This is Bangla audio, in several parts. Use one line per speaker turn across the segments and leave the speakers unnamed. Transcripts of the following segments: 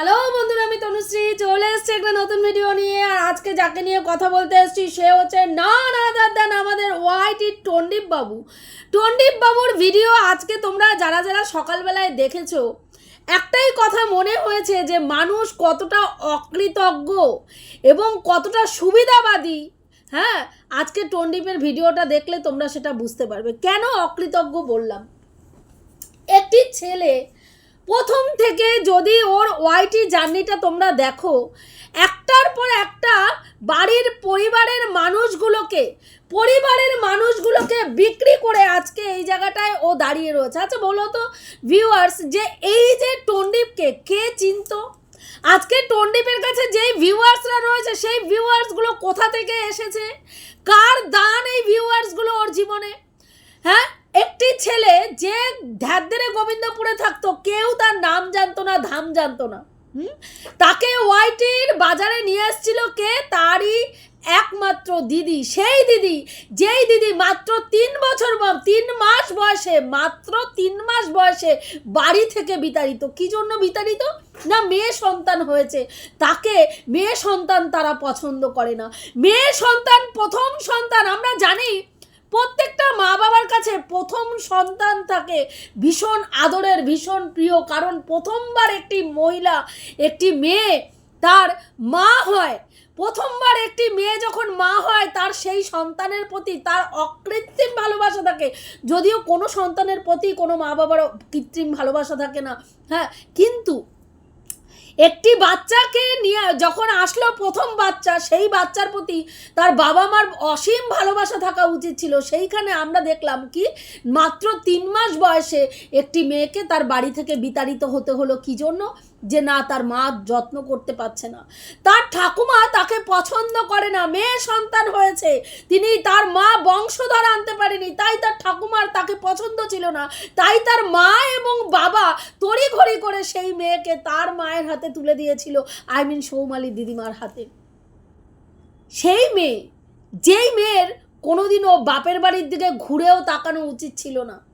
হ্যালো বন্ধুরা, আমি তনুশ্রী। চলে এসেছি একটা নতুন ভিডিও নিয়ে, আর আজকে যাকে নিয়ে কথা বলতে এসেছি, সে হচ্ছে না না দেন আমাদের ওয়াইটি টন্ডিপ বাবু। টন্ডিপ বাবুর ভিডিও আজকে তোমরা যারা যারা সকালবেলায় দেখেছ, একটাই কথা মনে হয়েছে যে মানুষ কতটা অকৃতজ্ঞ এবং কতটা সুবিধাবাদী। হ্যাঁ আজকে টন্ডিপের ভিডিওটা দেখলে তোমরা সেটা বুঝতে পারবে। কেন অকৃতজ্ঞ বললাম? একটি ছেলে প্রথম থেকে যদি ওর ওয়াইটি জার্নিটা তোমরা দেখো, একটার পর একটা বাড়ির পরিবারের মানুষগুলোকে পরিবারের মানুষগুলোকে বিক্রি করে আজকে এই জায়গাটায় ও দাঁড়িয়ে রয়েছে। আচ্ছা বলো তো ভিউয়ার্স যে এই যে টন্ডিপকে কে চিনতো? আজকে টন্ডিপের কাছে যেই ভিউয়ার্সরা রয়েছে, সেই ভিউয়ার্সগুলো কোথা থেকে এসেছে? কার দান এই ভিউয়ার্সগুলো ওর জীবনে? হ্যাঁ? একটি ছেলে যে ধ্যাদ্রে গোবিন্দপুরে থাকতো, কেউ তার নাম জানতো না, ধাম জানতো না। তাকে ওয়াইটির বাজারে নিয়ে এসেছিল কে? তারই একমাত্র দিদি। সেই দিদি, যেই দিদি মাত্র তিন বছর তিন মাস বয়সে, মাত্র তিন মাস বয়সে বাড়ি থেকে বিতাড়িত। কি জন্য বিতাড়িত? না, মেয়ে সন্তান হয়েছে। তাকে মেয়ে সন্তান তারা পছন্দ করে না। মেয়ে সন্তান প্রথম সন্তান, আমরা জানি প্রত্যেকটা মা বাবার কাছে প্রথম সন্তান থাকে ভীষণ আদরের, ভীষণ প্রিয়। কারণ প্রথমবার একটি মহিলা, একটি মেয়ে তার মা হয়। প্রথমবার একটি মেয়ে যখন মা হয়, তার সেই সন্তানের প্রতি তার অকৃত্রিম ভালোবাসা থাকে। যদিও কোনো সন্তানের প্রতি কোনো মা বাবার কৃত্রিম ভালোবাসা থাকে না। হ্যাঁ কিন্তু একটি বাচ্চাকে নিয়ে যখন আসলো প্রথম বাচ্চা, সেই বাচ্চার প্রতি তার বাবা মার অসীম ভালোবাসা থাকা উচিত ছিল। সেইখানে আমরা দেখলাম কি, মাত্র তিন মাস বয়সে একটি মেয়েকে তার বাড়ি থেকে বিতাড়িত হতে হলো। কি জন্য? যে না তার মা যত্ন করতে পারছে না। তার ঠাকুমা তাকে পছন্দ করে না, মেয়ে সন্তান হয়েছে। তিনি তার মা বংশধর আনতে পারেনি, তাই তার ঠাকুমার তাকে পছন্দ ছিল না। তাই তার মা এবং বাবা তড়িঘড়ি করে সেই মেয়েকে তার মায়ের হাতে তুলে দিয়েছিল, আই মিন সৌমালি দিদিমার হাতে। সেই মেয়ে, যেই মেয়ের কোনোদিনও বাপের বাড়ির দিকে ঘুরেও তাকানো উচিত ছিল না।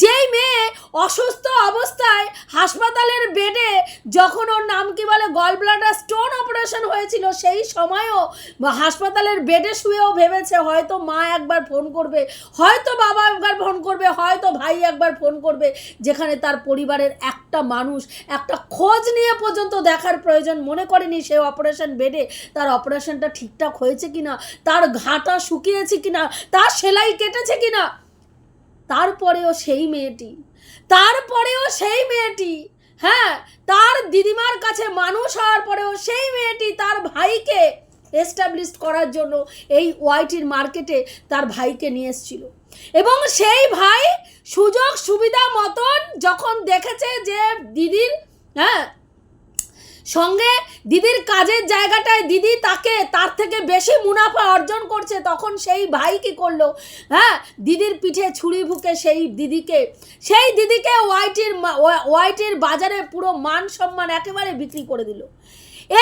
যেই মেয়ে অসুস্থ অবস্থায় হাসপাতালের বেডে যখন ওর নাম কি বলে গল ব্লাডার স্টোন অপারেশন হয়েছিল, সেই সময়ও হাসপাতালের বেডে শুয়েও ভেবেছে, হয়তো মা একবার ফোন করবে, হয়তো বাবা একবার ফোন করবে, হয়তো ভাই একবার ফোন করবে, যেখানে তার পরিবারের একটা মানুষ, একটা খোঁজ নিয়ে পর্যন্ত দেখার প্রয়োজন মনে করেনি সে অপারেশন বেডে তার অপারেশনটা ঠিকঠাক হয়েছে কিনা, তার ঘাটা শুকিয়েছে কিনা, তার সেলাই কেটেছে কিনা তারপরেও সেই মেয়েটি, তারপরেও সেই মেয়েটি হ্যাঁ তার দিদিমার কাছে মানুষ হওয়ার পরেও সেই মেয়েটি তার ভাইকে এস্টাবলিশ করার জন্য এই ওয়াইটির মার্কেটে তার ভাইকে নিয়ে এসেছিল। এবং সেই ভাই সুযোগ সুবিধা মতন যখন দেখেছে যে দিদির হ্যাঁ সঙ্গে দিদির কাজের জায়গাটায় দিদি তাকে, তার থেকে বেশি মুনাফা অর্জন করছে, তখন সেই ভাই কি করল? হ্যাঁ দিদির পিঠে ছুরি ভুকে সেই দিদিকে সেই দিদিকে ওয়াইটির ওয়াইটির বাজারে পুরো মান সম্মান একেবারে বিক্রি করে দিল।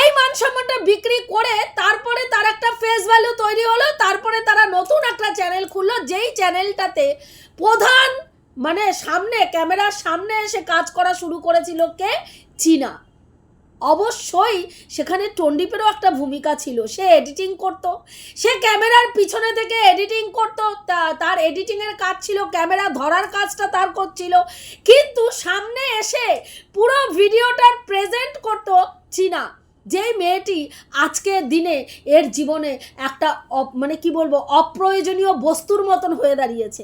এই মান সম্মানটা বিক্রি করে তারপরে তার একটা ফেস ভ্যালু তৈরি হলো, তারপরে তারা নতুন একটা চ্যানেল খুললো, যেই চ্যানেলটাতে প্রধান মানে সামনে, ক্যামেরার সামনে এসে কাজ করা শুরু করেছিল কে? চীনা। অবশ্যই সেখানে টন্ডিপেরও একটা ভূমিকা ছিল। সে এডিটিং করত। সে ক্যামেরার পিছনে থেকে এডিটিং করত। তার এডিটিংয়ের কাজ ছিল, ক্যামেরা ধরার কাজটা তার করছিল। কিন্তু সামনে এসে পুরো ভিডিওটার প্রেজেন্ট করতো চীনা। যেই মেয়েটি আজকের দিনে এর জীবনে একটা মানে কি বলব, অপ্রয়োজনীয় বস্তুর মতন হয়ে দাঁড়িয়েছে।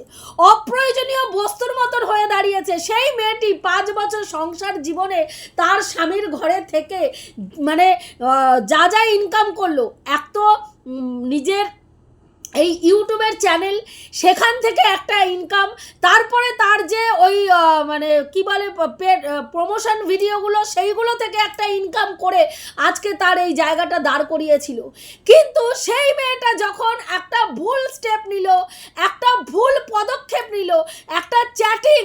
অপ্রয়োজনীয় বস্তুর মতন হয়ে দাঁড়িয়েছে। সেই মেয়েটি পাঁচ বছর সংসার জীবনে তার স্বামীর ঘরে থেকে মানে যা যা ইনকাম করল, এক তো নিজের এই ইউটিউবের চ্যানেল, সেখান থেকে একটা ইনকাম তারপরে তার যে ওই মানে কি বলে প্রমোশন ভিডিওগুলো সেইগুলো থেকে একটা ইনকাম করে আজকে তার এই জায়গাটা দাঁড় করিয়েছিল। কিন্তু সেই মেয়েটা যখন একটা ভুল স্টেপ নিল, একটা ভুল পদক্ষেপ নিল, একটা চ্যাটিং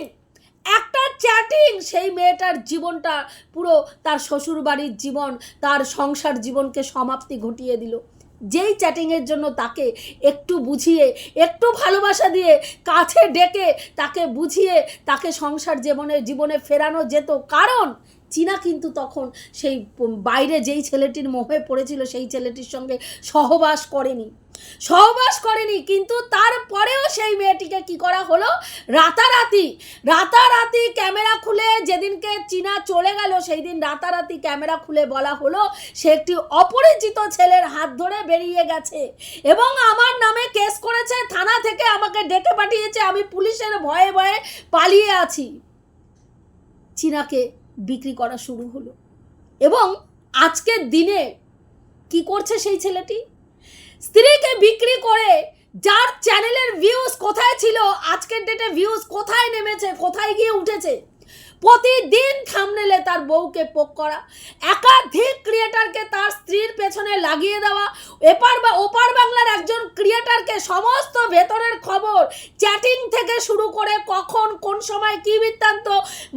একটা চ্যাটিং সেই মেয়েটার জীবনটা পুরো তার শ্বশুর বাড়ির জীবন, তার সংসার জীবনকে সমাপ্তি ঘটিয়ে দিল। যেই চ্যাটিংয়ের জন্য তাকে একটু বুঝিয়ে, একটু ভালোবাসা দিয়ে কাছে ডেকে তাকে বুঝিয়ে তাকে সংসার জীবনে জীবনে ফেরানো যেত। কারণ চীনা কিন্তু তখন সেই বাইরে যেই ছেলেটির মোহে পড়েছিল, সেই ছেলেটির সঙ্গে সহবাস করেনি। সহবাস করেনি, কিন্তু তারপরেও সেই মেয়েটিকে কি করা হলো? রাতারাতি রাতারাতি ক্যামেরা খুলে যেদিনকে চীনা চলে গেল সেই দিন রাতারাতি ক্যামেরা খুলে বলা হলো, সে একটি অপরিচিত ছেলের হাত ধরে বেরিয়ে গেছে। এবং আমার নামে কেস করেছে, থানা থেকে আমাকে ডেকে পাঠিয়েছে, আমি পুলিশের ভয়ে ভয়ে পালিয়ে আছি। চীনাকে বিক্রি করা শুরু হলো। এবং আজকের দিনে কি করছে সেই ছেলেটি? স্ত্রীকে বিক্রি করে যার চ্যানেলের ভিউজ কোথায় ছিল, আজকের ডেটে ভিউজ কোথায় নেমেছে, কোথায় গিয়ে উঠেছে? প্রতিদিন থামনেলে তার বউকে পোক করা, একাধিক ক্রিয়েটারকে তার স্ত্রীর পেছনে লাগিয়ে দেওয়া, এপার বা ওপার বাংলার একজন ক্রিয়েটারকে সমস্ত ভেতরের খবর চ্যাটিং থেকে শুরু করে কখন, কোন সময় কি বৃত্তান্ত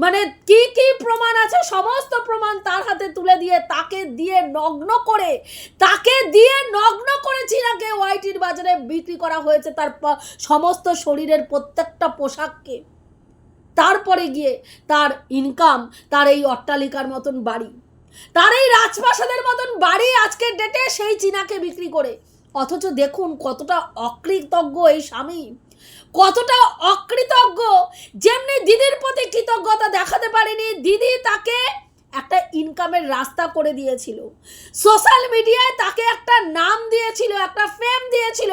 মানে কি কি প্রমাণ আছে, সমস্ত প্রমাণ তার হাতে তুলে দিয়ে তাকে দিয়ে নগ্ন করে, তাকে দিয়ে নগ্ন করে চীনাকে ওয়াইটির বাজারে বিক্রি করা হয়েছে তার সমস্ত শরীরের প্রত্যেকটা পোশাককে। তারপরে গিয়ে তার ইনকাম তার এই অট্টালিকার মতন বাড়ি। তার এই রাজপ্রাসাদের মতন বাড়ি আজকের ডেটে সেই চীনাকে বিক্রি করে। অথচ দেখুন কতটা অকৃতজ্ঞ এই স্বামী। কতটা অকৃতজ্ঞ। যেমনি দিদির প্রতি কৃতজ্ঞতা দেখাতে পারেনি, দিদি তাকে একটা ইনকামের রাস্তা করে দিয়েছিল। সোশ্যাল মিডিয়ায় তাকে একটা নাম দিয়েছিল, একটা ফেম দিয়েছিল।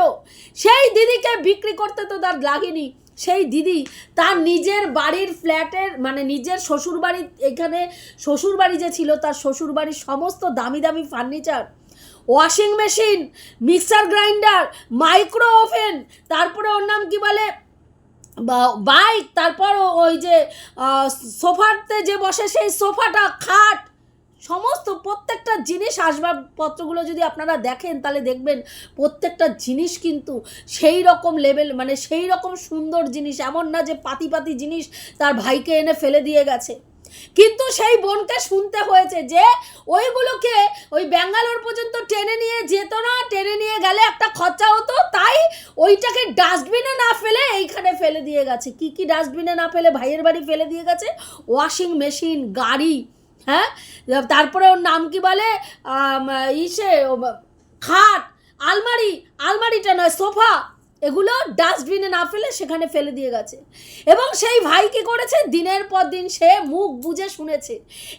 সেই দিদিকে বিক্রি করতে তো তার লাগেনি। সেই দিদি তার নিজের বাড়ির ফ্ল্যাটের মানে নিজের শ্বশুর বাড়ির এখানে শ্বশুর বাড়ি যে ছিল তার শ্বশুর বাড়ির সমস্ত দামি দামি furniture washing machine mixer grinder micro oven তারপরে ওর নাম কি বলে? বাইক তারপর ওই যে সোফাতে যে বসে সেই সোফাটা, খাট সমস্ত প্রত্যেকটা জিনিস আসবাবপত্রগুলো যদি আপনারা দেখেন, তাহলে দেখবেন প্রত্যেকটা জিনিস কিন্তু সেই রকম লেভেল মানে সেই রকম সুন্দর জিনিস, এমন না যে পাতি পাতি জিনিস তার ভাইকে এনে ফেলে দিয়ে গেছে। কিন্তু সেই বোনকে শুনতে হয়েছে যে ওইগুলোকে ওই ব্যাঙ্গালোর পর্যন্ত টেনে নিয়ে যেত না, টেনে নিয়ে গেলে একটা খরচা হতো, তাই ওইটাকে ডাস্টবিনে না ফেলে এইখানে ফেলে দিয়ে গেছে। কি কি ডাস্টবিনে না ফেলে ভাইয়ের বাড়ি ফেলে দিয়ে গেছে? ওয়াশিং মেশিন, গাড়ি হ্যাঁ? তারপরে ওর নাম কি বলে? ইসে খাট আলমারি আলমারিটা নয় সোফা। এগুলো ডাস্টবিনে না ফেলে সেখানে ফেলে দিয়ে গেছে। এবং সেই ভাই কি করেছে? দিনের পর দিন সে মুখ বুঝে শুনেছে।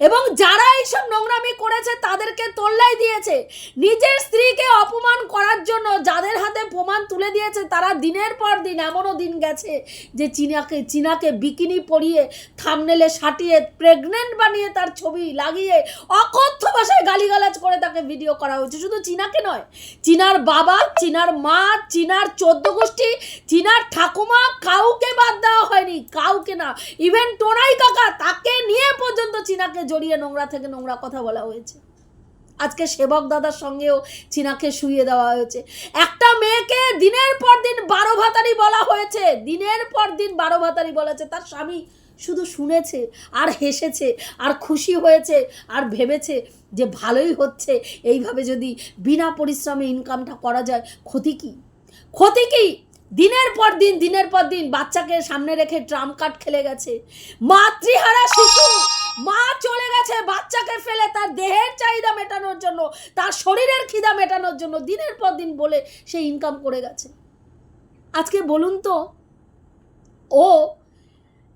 এবং যারা এইসব নোংরামি করেছে তাদেরকে তোল্লাই দিয়েছে। নিজের স্ত্রীকে অপমান করার জন্য যাদের হাতে প্রমাণ তুলে দিয়েছে, তারা দিনের পর দিন এমনও দিন গেছে যে চীনাকে চীনাকে বিকিনি পরিয়ে থামনেলে সাটিয়ে প্রেগনেন্ট বানিয়ে তার ছবি লাগিয়ে, অকথ্য ভাষায় গালিগালাজ করে তাকে ভিডিও করা হয়েছে। শুধু চীনাকে নয়, চীনার বাবা, চীনার মা, চীনার চোদ্দ গোষ্ঠী চীনার ঠাকুমা কাউকে বাদ দেওয়া হয়নি, কাউকে না। ইভেন টোনাই কাকা, তাকে নিয়ে পর্যন্ত চীনাকে জড়িয়ে নোংরা থেকে নোংরা কথা বলা হয়েছে। আজকে সেবক দাদার সঙ্গেও চীনাকে শুইয়ে দেওয়া হয়েছে। একটা মেয়েকে দিনের পর দিন বারো ভাতারি বলা হয়েছে, দিনের পর দিন বারো ভাতারি বলেছে। তার স্বামী শুধু শুনেছে, আর হেসেছে, আর খুশি হয়েছে, আর ভেবেছে যে ভালোই হচ্ছে। এইভাবে যদি বিনা পরিশ্রমে ইনকামটা করা যায়, ক্ষতি কী? ক্ষতি কি? দিনের পর দিন, দিনের পর দিন বাচ্চাকে সামনে রেখে ট্রাম কার্ড খেলে গেছে। মাতৃহারা শিশু, মা চলে গেছে বাচ্চাকে ফেলে তার দেহের চাহিদা মেটানোর জন্য, তার শরীরের খিদা মেটানোর জন্য দিনের পর দিন বলে সে ইনকাম করে গেছে। আজকে বলুন তো, ও,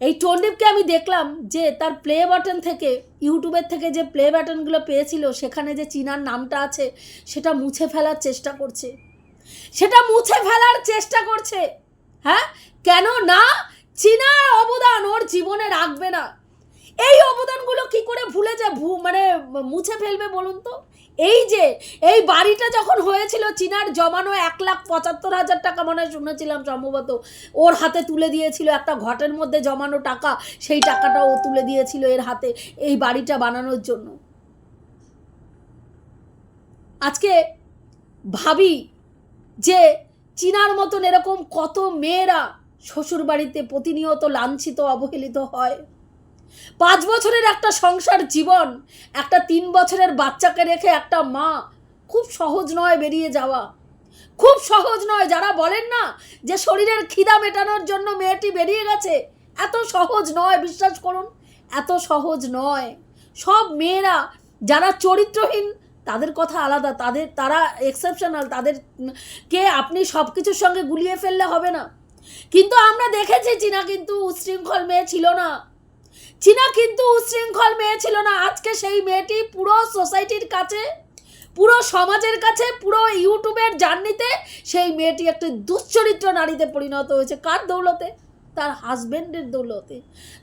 এই টন্ডিপকে আমি দেখলাম যে তার প্লে বাটন থেকে ইউটিউবের থেকে যে প্লে বাটনগুলো পেয়েছিল, সেখানে যে চীনার নামটা আছে, সেটা মুছে ফেলার চেষ্টা করছে। সেটা মুছে ফেলার চেষ্টা করছে। হ্যাঁ? কেন না? চীনার অবদান ওর জীবনে রাখবে না। এই অবদানগুলো কি করে ভুলে যায় ভু মানে মুছে ফেলবে বলুন তো? এই যে, এই বাড়িটা যখন হয়েছিল, চীনার জমানো এক লাখ পঁচাত্তর হাজার টাকা মনে হয় শুনেছিলাম সম্ভবত, ওর হাতে তুলে দিয়েছিল, একটা ঘটের মধ্যে জমানো টাকা, সেই টাকাটা ও তুলে দিয়েছিল এর হাতে এই বাড়িটা বানানোর জন্য। আজকে ভাবি যে চীনার মতন এরকম কত মেয়েরা শ্বশুর বাড়িতে প্রতিনিয়ত লাঞ্ছিত, অবহেলিত হয়। পাঁচ বছরের একটা সংসার জীবন, একটা তিন বছরের বাচ্চাকে রেখে একটা মা খুব সহজ নয় বেরিয়ে যাওয়া। খুব সহজ নয়, যারা বলেন না যে শরীরের খিদা মেটানোর জন্য মেয়েটি বেরিয়ে গেছে, এত সহজ নয়, বিশ্বাস করুন, এত সহজ নয়। সব মেয়েরা যারা চরিত্রহীন তাদের কথা আলাদা, তাদের, তারা এক্সেপশনাল তাদের কে আপনি সব কিছুর সঙ্গে গুলিয়ে ফেললে হবে না। কিন্তু আমরা দেখেছি চীনা কিন্তু উচ্ছৃঙ্খল মেয়ে ছিল না। চীনা কিন্তু উচ্ছৃঙ্খল মেয়ে ছিল না। আজকে সেই মেয়েটি পুরো সোসাইটির কাছে, পুরো সমাজের কাছে, পুরো ইউটিউবের জার্নিতে সেই মেয়েটি একটি দুশ্চরিত্র নারীতে পরিণত হয়েছে। কার দৌলতে? তার হাজবেন্ডের দৌলতে।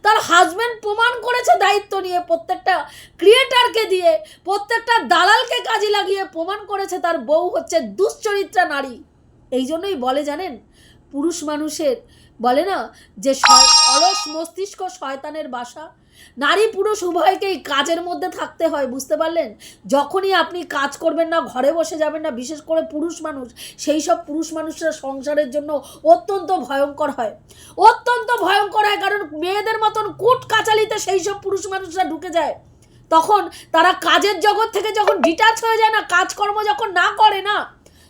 তার হাজব্যান্ড প্রমাণ করেছে দায়িত্ব নিয়ে, প্রত্যেকটা ক্রিয়েটারকে দিয়ে, প্রত্যেকটা দালালকে কাজে লাগিয়ে প্রমাণ করেছে তার বউ হচ্ছে দুশ্চরিত্রা নারী। এই জন্যই বলে জানেন, পুরুষ মানুষের বলে না যে অলস মস্তিষ্ক শয়তানের বাসা। নারী পুরুষ উভয়কেই কাজের মধ্যে থাকতে হয়, বুঝতে পারলেন? যখনই আপনি কাজ করবেন না, ঘরে বসে যাবেন না, বিশেষ করে পুরুষ মানুষ, সেই সব পুরুষ মানুষরা সংসারের জন্য অত্যন্ত ভয়ঙ্কর হয়। অত্যন্ত ভয়ঙ্কর হয়, কারণ মেয়েদের মতন কুট কাচালিতে সেই সব পুরুষ মানুষরা ঢুকে যায়। তখন তারা কাজের জগৎ থেকে যখন ডিটাচ হয়ে যায় না, কাজকর্ম যখন না করে না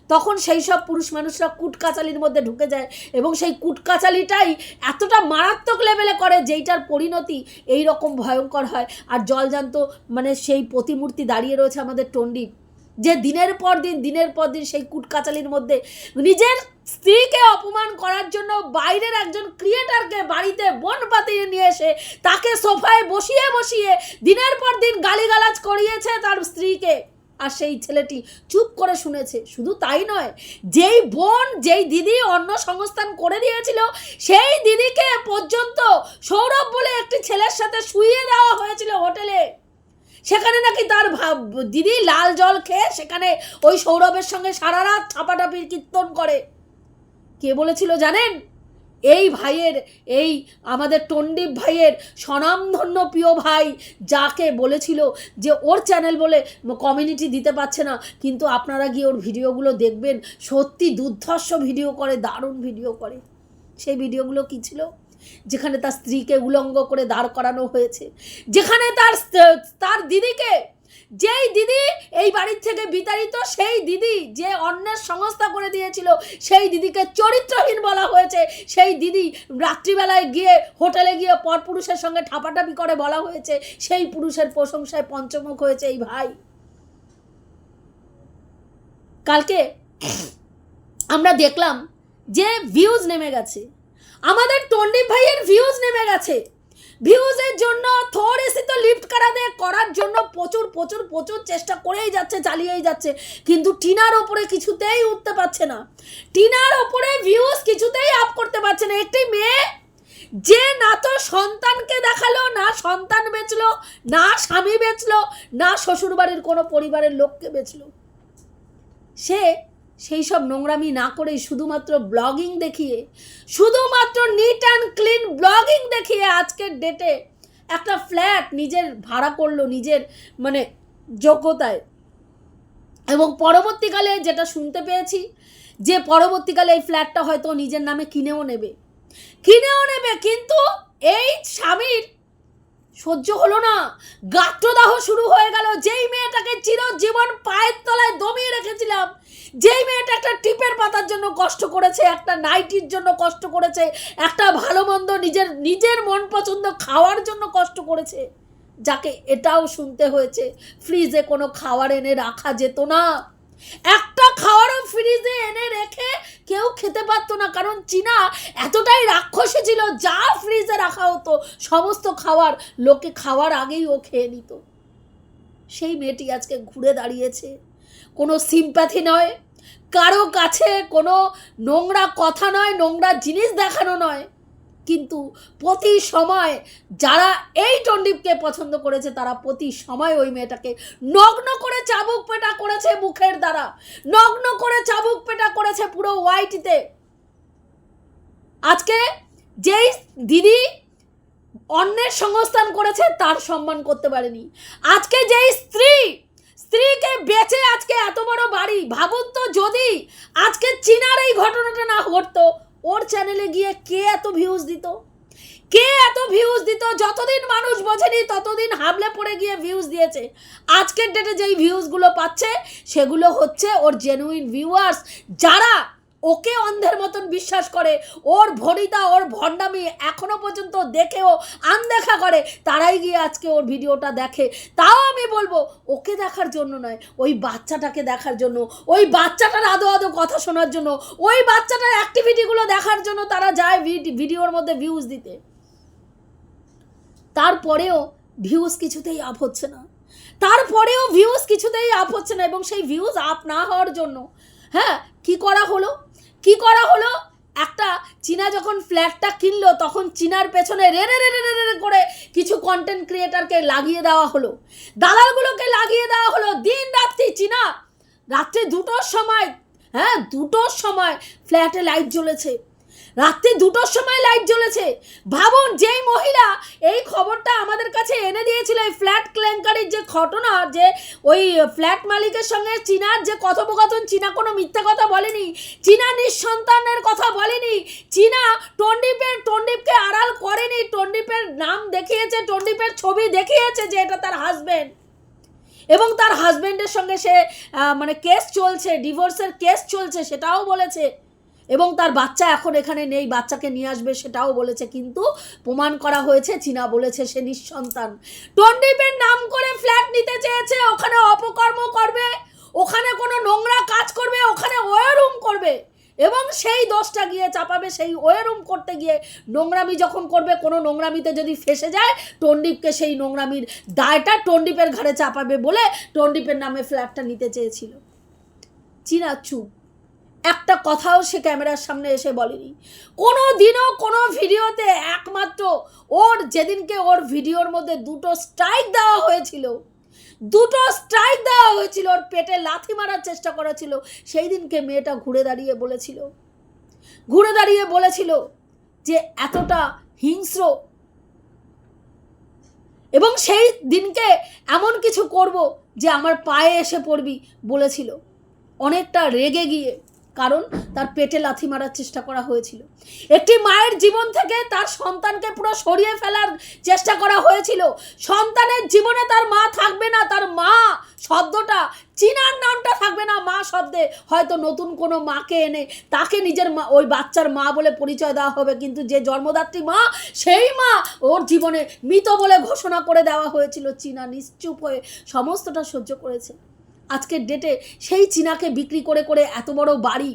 তখন সেই সব পুরুষ মানুষরা কুটকাচালির মধ্যে ঢুকে যায় এবং সেই কুটকাচালিটাই এতটা মারাত্মক লেভেলে করে যেইটার পরিণতি এই রকম ভয়ঙ্কর হয়। আর জলজান্ত মানে সেই প্রতিমূর্তি দাঁড়িয়ে রয়েছে আমাদের টন্ডিপ যে দিনের পর দিন, দিনের পর দিন সেই কুটকাচালির মধ্যে নিজের স্ত্রীকে অপমান করার জন্য বাইরের একজন ক্রিয়েটারকে বাড়িতে বন পাতিয়ে নিয়ে এসে তাকে সোফায় বসিয়ে বসিয়ে দিনের পর দিন গালিগালাজ করিয়েছে তার স্ত্রীকে। আর সেই ছেলেটি চুপ করে শুনেছে। শুধু তাই নয়, যেই বোন, যেই দিদি অন্য সংস্থান করে দিয়েছিল, সেই দিদিকে পর্যন্ত সৌরভ বলে একটি ছেলের সাথে শুইয়ে দেওয়া হয়েছিল হোটেলে। সেখানে নাকি তার ভা- দিদি লাল জল খেয়ে সেখানে ওই সৌরভের সঙ্গে সারা রাত ছাপাটাপির কীর্তন করে। কে বলেছিল জানেন? এই ভাইয়ের, এই আমাদের টন্ডিপ ভাইয়ের স্বনামধন্য প্রিয় ভাই যাকে বলেছিল যে ওর চ্যানেল বলে কমিউনিটি দিতে পারছে না, কিন্তু আপনারা গিয়ে ওর ভিডিওগুলো দেখবেন, সত্যি দুর্ধর্ষ ভিডিও করে, দারুণ ভিডিও করে। সেই ভিডিওগুলো কি ছিল? যেখানে তার স্ত্রীকে উলঙ্গ করে দাঁড় করানো হয়েছে, যেখানে তার তার দিদিকে যেই দিদি এই বাড়ির থেকে বিতাড়িত, সেই দিদি যে অন্যের সংস্থা করে দিয়েছিল, সেই দিদিকে চরিত্রহীন বলা হয়েছে। সেই দিদি রাত্রিবেলায় গিয়ে হোটেলে গিয়ে পরপুরুষের সঙ্গে ঠাপাটাপি করে বলা হয়েছে। সেই পুরুষের প্রশংসায় পঞ্চমুখ হয়েছে এই ভাই। কালকে আমরা দেখলাম যে ভিউজ নেমে গেছে। আমাদের টন্ডিপ ভাইয়ের ভিউজ নেমে গেছে। ভিউজের জন্য থর তো লিফট করাতে করার জন্য প্রচুর প্রচুর প্রচুর চেষ্টা করেই যাচ্ছে, চালিয়েই যাচ্ছে। কিন্তু টিনার ওপরে কিছুতেই উঠতে পারছে না। টিনার ওপরে ভিউজ কিছুতেই আপ করতে পারছে না। একটি মেয়ে যে না তো সন্তানকে দেখাল, না সন্তান বেচলো, না স্বামী বেচলো, না শ্বশুরবাড়ির কোনো পরিবারের লোককে বেচলো। সে সেই সব নোংরামি না করেই শুধুমাত্র ব্লগিং দেখিয়ে, শুধুমাত্র নিট অ্যান্ড ক্লিন ব্লগিং দেখিয়ে আজকের ডেটে একটা ফ্ল্যাট নিজের ভাড়া করল, নিজের মানে যোগ্যতায়। এবং পরবর্তীকালে যেটা শুনতে পেয়েছি, যে পরবর্তীকালে এই ফ্ল্যাটটা হয়তো নিজের নামে কিনেও নেবে। কিনেও নেবে, কিন্তু এই স্বামীর সহ্য হলো না। গাত্রদাহ শুরু হয়ে গেল। যেই মেয়েটাকে চিরজীবন পায়ের তলায় দমিয়ে রেখেছিলাম যেই মেয়েটা একটা টিপের পাতার জন্য কষ্ট করেছে, একটা নাইটির জন্য কষ্ট করেছে, একটা ভালো মন্দ নিজের নিজের মন পছন্দ খাওয়ার জন্য কষ্ট করেছে, যাকে এটাও শুনতে হয়েছে, ফ্রিজে কোনো খাবার এনে রাখা যেত না। একটা খাওয়ারও ফ্রিজে এনে রেখে কেউ খেতে পারতো না, কারণ চীনা এতটাই রাক্ষসী ছিল, যা ফ্রিজে রাখা হতো, সমস্ত খাবার লোকে খাওয়ার আগেই ও খেয়ে নিত। সেই মেয়েটি আজকে ঘুরে দাঁড়িয়েছে। কোনো সিম্প্যাথি নয়, কারও কাছে কোনো নোংরা কথা নয়, নোংরা জিনিস দেখানো নয়। কিন্তু প্রতি সময় যারা এই টন্ডিপকে পছন্দ করেছে, তারা প্রতি সময় ওই মেয়েটাকে নগ্ন করে চাবুক পেটা করেছে মুখের দ্বারা। নগ্ন করে চাবুক পেটা করেছে পুরো হোয়াইটিতে আজকে যেই দিদি অন্যের সংস্থান করেছে, তার সম্মান করতে পারেনি। আজকে যেই স্ত্রী স্ত্রীকে বেঁচে আজকে এত বড় বাড়ি? ভাবুন তো যদি আজকে চিনার এই ঘটনাটা না ঘটতো, ওর চ্যানেলে গিয়ে কে এত ভিউজ দিত? কে এত ভিউজ দিত? যতদিন মানুষ বোঝেনি, ততদিন হামলে পড়ে গিয়ে ভিউজ দিয়েছে। আজকের ডেটে যেই ভিউজগুলো পাচ্ছে, সেগুলো হচ্ছে ওর জেনুইন ভিউয়ার্স যারা ওকে অন্ধের মতন বিশ্বাস করে। ওর ভরিতা, ওর ভণ্ডামি এখনও পর্যন্ত দেখেও আনদেখা করে। তারাই গিয়ে আজকে ওর ভিডিওটা দেখে। তাও আমি বলব, ওকে দেখার জন্য নয়, ওই বাচ্চাটাকে দেখার জন্য, ওই বাচ্চাটার আদো আদো কথা শোনার জন্য, ওই বাচ্চাটার অ্যাক্টিভিটিগুলো দেখার জন্য তারা যায় ভিড- ভিডিওর মধ্যে ভিউজ দিতে। তারপরেও ভিউজ কিছুতেই আপ হচ্ছে না। তারপরেও ভিউজ কিছুতেই আপ হচ্ছে না এবং সেই ভিউজ আপ না হওয়ার জন্য হ্যাঁ কি করা হলো? কি করা হলো? একটা চীনা যখন ফ্ল্যাটটা কিনলো, তখন চীনার পেছনে রে রে রে রে রে করে কিছু কন্টেন্ট ক্রিয়েটারকে লাগিয়ে দেওয়া হলো। দালালগুলোকে লাগিয়ে দেওয়া হলো। দিন রাত্রি চীনা, রাত্রে দুটোর সময় হ্যাঁ দুটোর সময় ফ্ল্যাটে লাইট জ্বলেছে। রাত্রি দুটোর সময় লাইট জ্বলেছে। ভাবুন, যেই মহিলা এই খবরটা আমাদের কাছে এনে দিয়েছিল, এই ফ্ল্যাট কেলেঙ্কারির যে ঘটনা, যে ওই ফ্ল্যাট মালিকের সঙ্গে চীনার যে কথোপকথন, চীনা কোনো মিথ্যা কথা বলেনি, চীনা নিঃসন্তানের কথা বলেনি, চীনা টন্ডিপের, টন্ডিপকে আড়াল করেনি, টন্ডিপের নাম দেখিয়েছে, টন্ডিপের ছবি দেখিয়েছে যে এটা তার হাজবেন্ড এবং তার হাজবেন্ডের সঙ্গে সে মানে কেস চলছে ডিভোর্সের কেস চলছে, সেটাও বলেছে। এবং তার বাচ্চা এখন এখানে নেই, বাচ্চাকে নিয়ে আসবে সেটাও বলেছে, কিন্তু প্রমাণ করা হয়েছে, চীনা বলেছে সে নিঃসন্তান। টন্ডিপের নাম করে ফ্ল্যাট নিতে চেয়েছে, ওখানে অপকর্ম করবে, ওখানে কোনো নোংরা কাজ করবে, ওখানে ওয়ারুম করবে, এবং সেই দোষটা গিয়ে চাপাবে, সেই ওয়ারুম করতে গিয়ে নোংরামি যখন করবে, কোনো নোংরামিতে যদি ফেসে যায়, টন্ডিপকে সেই নোংরামির দায়টা টন্ডিপের ঘাড়ে চাপাবে বলে টন্ডিপের নামে ফ্ল্যাটটা নিতে চেয়েছিল। চীনা চুপ। একটা কথাও সে ক্যামেরার সামনে এসে বলেনি। কোনো দিনও কোনো ভিডিওতে একমাত্র ওর যেদিনকে ওর ভিডিওর মধ্যে দুটো স্ট্রাইক দেওয়া হয়েছিল, দুটো স্ট্রাইক দেওয়া হয়েছিল, ওর পেটে লাথি মারার চেষ্টা করেছিল সেই দিনকে মেয়েটা ঘুরে দাঁড়িয়ে বলেছিল। ঘুরে দাঁড়িয়ে বলেছিল যে এতটা হিংস্র এবং সেই দিনকে এমন কিছু করব যে আমার পায়ে এসে পড়বি বলেছিল। অনেকটা রেগে গিয়ে কারণ তার পেটে লাথি মারার চেষ্টা করা হয়েছিল। একটি মায়ের জীবন থেকে তার সন্তানকে পুরো সরিয়ে ফেলার চেষ্টা করা হয়েছিল। সন্তানের জীবনে তার মা থাকবে না, তার মা শব্দটা চিনার নামটা থাকবে না মা শব্দে হয়তো নতুন কোনো মাকে এনে তাকে নিজের মা, ওই বাচ্চার মা বলে পরিচয় দেওয়া হবে, কিন্তু যে জন্মদাত্রী মা, সেই মা ওর জীবনে মৃত বলে ঘোষণা করে দেওয়া হয়েছিল। চীনা নিশ্চুপ হয়ে সমস্তটা সহ্য করেছে। আজকের ডেটে সেই চীনাকে বিক্রি করে করে এত বড় বাড়ি,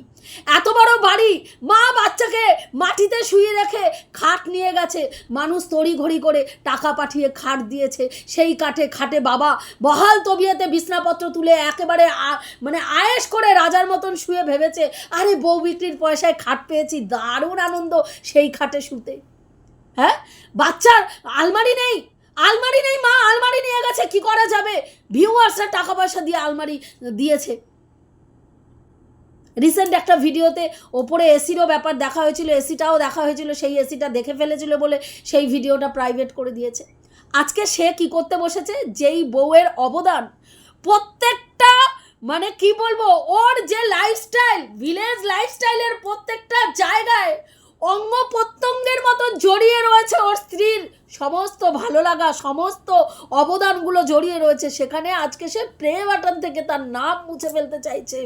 এত বড় বাড়ি, মা বাচ্চাকে মাটিতে শুয়ে রেখে খাট নিয়ে গেছে। মানুষ তড়ি ঘড়ি করে টাকা পাঠিয়ে খাট দিয়েছে। সেই কাঠে খাটে বাবা বহাল তবিয়েতে বিছনাপত্র তুলে একেবারে মানে আয়েস করে রাজার মতন শুয়ে ভেবেছে, আরে বউ বিক্রির পয়সায় খাট পেয়েছি, দারুণ আনন্দ সেই খাটে শুতে। হ্যাঁ? বাচ্চার আলমারি নেই। আলমারি নেই, মা, আলমারি নিয়ে গেছে, কি করা যাবে? ভিউয়ার্সরা টাকা পয়সা দিয়ে আলমারি দিয়েছে। রিসেন্ট একটা ভিডিওতে ওপরে এসিরও ব্যাপার দেখা হয়েছিল, এসিটাও দেখা হয়েছিল, সেই এসিটা দেখে ফেলেছিল বলে সেই ভিডিওটা প্রাইভেট করে দিয়েছে। আজকে সে কি করতে বসেছে? যেই বউয়ের অবদান। প্রত্যেকটা মানে কি বলব, ওর যে লাইফস্টাইল ভিলেজ লাইফস্টাইলের প্রত্যেকটা জায়গায় অঙ্গ প্রত্যঙ্গের মতো জড়িয়ে রয়েছে ওর স্ত্রীর। সমস্ত ভালো লাগা সমস্ত অবদানগুলো জড়িয়ে রয়েছে সেখানে। আজকে সে প্রে বাটন থেকে তার নাম মুছে ফেলতে চাইছে।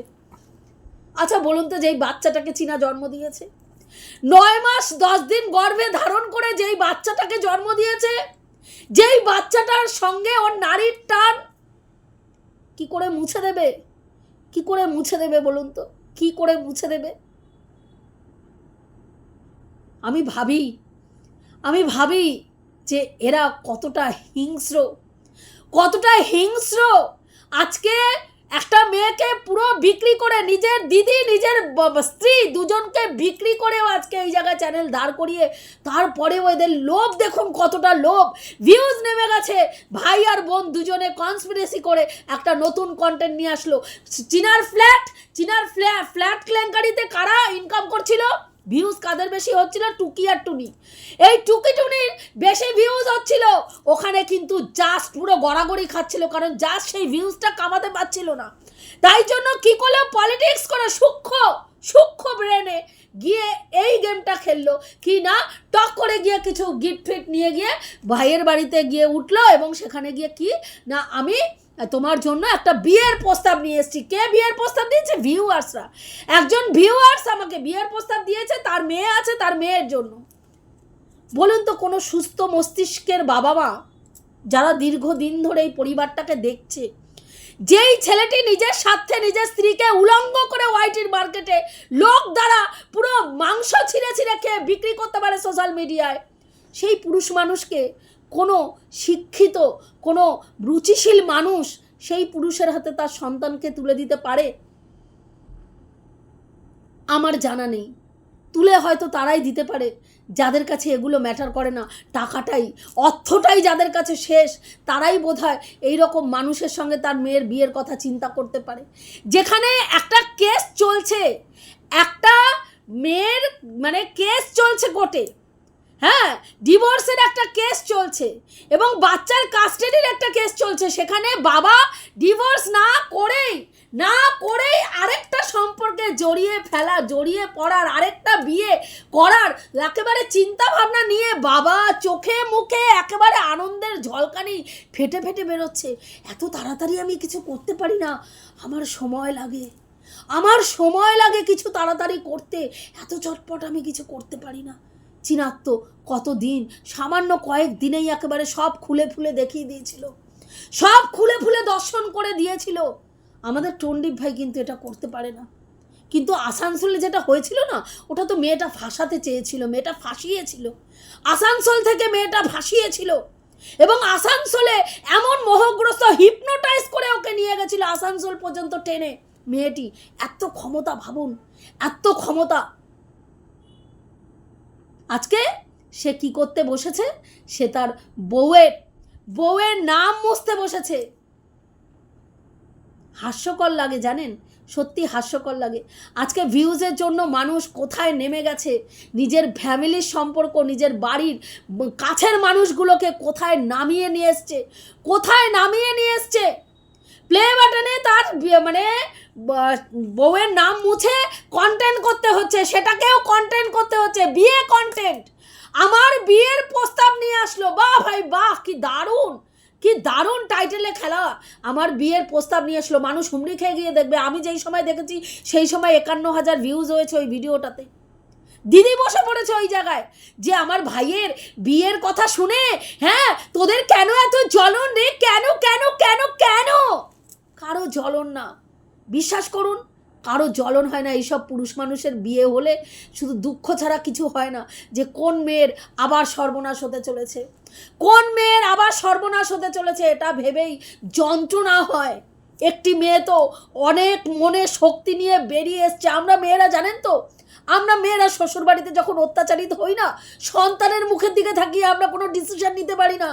আচ্ছা বলুন তো যেই বাচ্চাটাকে চীনা জন্ম দিয়েছে। নয় মাস দশ দিন গর্ভে ধারণ করে যেই বাচ্চাটাকে জন্ম দিয়েছে, যেই বাচ্চাটার সঙ্গে ওর নারীর টান, কি করে মুছে দেবে? কি করে মুছে দেবে বলুন তো? কি করে মুছে দেবে? আমি ভাবি আমি ভাবি যে এরা কতটা হিংস্র কতটা হিংস্র। আজকে একটা মেয়েকে পুরো বিক্রি করে নিজের দিদি, নিজের স্ত্রী দুজনকে বিক্রি করেও আজকে এই জায়গায় চ্যানেল দাঁড় করিয়ে, তারপরেও এদের লোভ, দেখুন কতটা লোভ। ভিউজ নেমে গেছে। ভাই আর বোন দুজনে কনসপিরেসি করে একটা নতুন কন্টেন্ট নিয়ে আসলো। Chinar flat Chinar flat flat কেলেঙ্কারিতে কারা ইনকাম করছিল? ভিউজ কাদের বেশি হচ্ছিল? টুকি আর টুনি। এই টুকি টুনির বেশি ভিউজ হচ্ছিল। ওখানে কিন্তু জাস্ট পুরো গড়াগড়ি খাচ্ছিল, কারণ জাস্ট সেই ভিউজটা কামাতে পারছিল না। তাই জন্য কি করল? পলিটিক্স করে সূক্ষ্ম সূক্ষ্ম ব্রেনে গিয়ে এই গেমটা খেললো। কি না? টক করে গিয়ে কিছু গিফট ফিট নিয়ে গিয়ে ভাইয়ের বাড়িতে গিয়ে উঠল এবং সেখানে গিয়ে কি? না, আমি তোমার জন্য একটা বিয়ের প্রস্তাব নিয়ে এসেছি। কে বিয়ের প্রস্তাব দিয়েছে? ভিউয়ার্সরা একজন ভিউয়ার্স আমাকে বিয়ের প্রস্তাব দিয়েছে, তার মেয়ে আছে, তার মেয়ের জন্য। বলুন তো, কোনো সুস্থ মস্তিষ্কের বাবা মা যারা দীর্ঘদিন ধরে এই পরিবারটাকে দেখছে, যেই ছেলেটি নিজের স্বার্থে নিজের স্ত্রীকে উলঙ্গ করে ওয়াইটির মার্কেটে লোক দ্বারা পুরো মাংস ছিঁড়ে ছিঁড়ে খেয়ে বিক্রি করতে পারে সোশ্যাল মিডিয়ায় সেই পুরুষ মানুষকে কোনো শিক্ষিত, কোনো রুচিশীল মানুষ সেই পুরুষের হাতে তার সন্তানকে তুলে দিতে পারে? আমার জানা নেই। তুলে হয়তো তারাই দিতে পারে। যাদের কাছে এগুলো ম্যাটার করে না, টাকাটাই, অর্থটাই যাদের কাছে শেষ, তারাই বোধ হয় এইরকম মানুষের সঙ্গে তার মেয়ের বিয়ের কথা চিন্তা করতে পারে। যেখানে একটা কেস চলছে, একটা মেয়ের মানে কেস চলছে কোর্টে হ্যাঁ ডিভোর্সের একটা কেস চলছে এবং বাচ্চার কাস্টাডির একটা কেস চলছে। সেখানে বাবা ডিভোর্স না করেই না করেই আরেকটা সম্পর্কে জড়িয়ে ফেলা, জড়িয়ে পড়ার, আরেকটা বিয়ে করার, একেবারে চিন্তা ভাবনা নিয়ে বাবা চোখে মুখে একেবারে আনন্দের ঝলকানি ফেটে ফেটে বেরোচ্ছে। এত তাড়াতাড়ি আমি কিছু করতে পারি না। আমার সময় লাগে। আমার সময় লাগে কিছু তাড়াতাড়ি করতে। এত চটপট আমি কিছু করতে পারি না। চিনাত্ম কত দিন সামান্য কয়েক দিনেই একেবারে সব খুলে ফুলে দেখিয়ে দিয়েছিল। সব খুলে ফুলে দর্শন করে দিয়েছিল। আমাদের টন্ডিপ ভাই কিন্তু এটা করতে পারে না। কিন্তু আসানসোলে যেটা হয়েছিল না, ওটা তো মেয়েটা ফাঁসাতে চেয়েছিল, মেয়েটা ফাঁসিয়েছিল। আসানসোল থেকে মেয়েটা ভাসিয়েছিল এবং আসানসোলে এমন মোহগ্রস্ত হিপনোটাইজ করে ওকে নিয়ে গেছিল আসানসোল পর্যন্ত টেনে। মেয়েটি, এত ক্ষমতা ভাবুন, এত ক্ষমতা। আজকে সে কি করতে বসেছে? সে তার বউয়ের বউয়ের নাম মুছতে বসেছে। হাস্যকর লাগে, জানেন? সত্যি হাস্যকর লাগে। আজকে ভিউজের জন্য মানুষ কোথায় নেমে গেছে? নিজের ফ্যামিলির সম্পর্ক, নিজের বাড়ির, কাছের মানুষগুলোকে কোথায় নামিয়ে নিয়ে এসছে? কোথায় নামিয়ে নিয়ে এসছে? প্লে বাটনে তার মানে বউয়ের নাম মুছে কন্টেন্ট করতে হচ্ছে, সেটাকেও কন্টেন্ট করতে হচ্ছে, বিয়ে কন্টেন্ট আমার বিয়ের প্রস্তাব নিয়ে আসলো, বাহ ভাই, বাহ, কি দারুণ কি দারুণ টাইটেলে খেলা। আমার বিয়ের প্রস্তাব নিয়ে আসলো, মানুষ হুমড়ি খেয়ে গিয়ে দেখবে, আমি যেই সময় দেখেছি, সেই সময় একান্ন হাজার ভিউজ হয়েছে ওই ভিডিওটাতে। দিদি বসে পড়েছে ওই জায়গায়, যে আমার ভাইয়ের বিয়ের কথা শুনে হ্যাঁ তোদের কেন এত জ্বলন রে? কেন কেন কেন কেন? কারও জ্বলন না। বিশ্বাস করুন, কারও জ্বলন হয় না এইসব পুরুষ মানুষের বিয়ে হলে। শুধু দুঃখ ছাড়া কিছু হয় না যে কোন মেয়ের আবার সর্বনাশ হতে চলেছে। কোন মেয়ের আবার সর্বনাশ হতে চলেছে এটা ভেবেই যন্ত্রণা হয়। একটি মেয়ে তো অনেক মনে শক্তি নিয়ে বেরিয়ে এসছে। আমরা মেয়েরা জানেন তো? আমরা মেয়েরা শ্বশুরবাড়িতে যখন অত্যাচারিত হই না, সন্তানের মুখের দিকে থাকিয়ে আমরা কোনো ডিসিশন নিতে পারি না।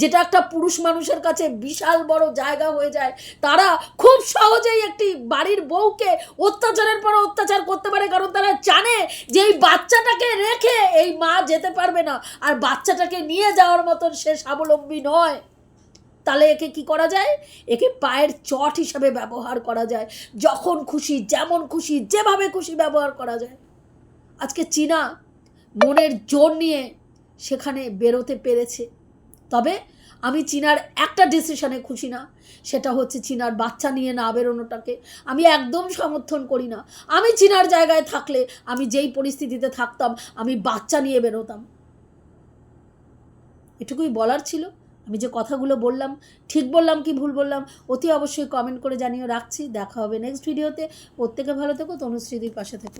যেটা একটা পুরুষ মানুষের কাছে বিশাল বড় জায়গা হয়ে যায়, তারা খুব সহজেই একটি বাড়ির বউকে অত্যাচারের পর অত্যাচার করতে পারে, কারণ তারা জানে যে এই বাচ্চাটাকে রেখে এই মা যেতে পারবে না। আর বাচ্চাটাকে নিয়ে যাওয়ার মতন সে স্বাবলম্বী নয়। তাহলে একে কি করা যায়? একে পায়ের চট হিসাবে ব্যবহার করা যায়। যখন খুশি, যেমন খুশি, যেভাবে খুশি ব্যবহার করা যায়। আজকে চীনা মনের জোর নিয়ে সেখানে বেরোতে পেরেছে। তবে আমি চীনার একটা ডিসিশনে খুশি না। সেটা হচ্ছে চীনার বাচ্চা নিয়ে না বেরোনোটাকে। আমি একদম সমর্থন করি না। আমি চীনার জায়গায় থাকলে আমি যেই পরিস্থিতিতে থাকতাম, আমি বাচ্চা নিয়ে বেরোতাম। এটুকুই বলার ছিল। আমি যে কথাগুলো বললাম, ঠিক বললাম কি ভুল বললাম, অতি অবশ্যই কমেন্ট করে জানিয়ে রাখছি। দেখা হবে নেক্সট ভিডিওতে প্রত্যেকে ভালো থেকো তনুশ্রীদির পাশে থেকে।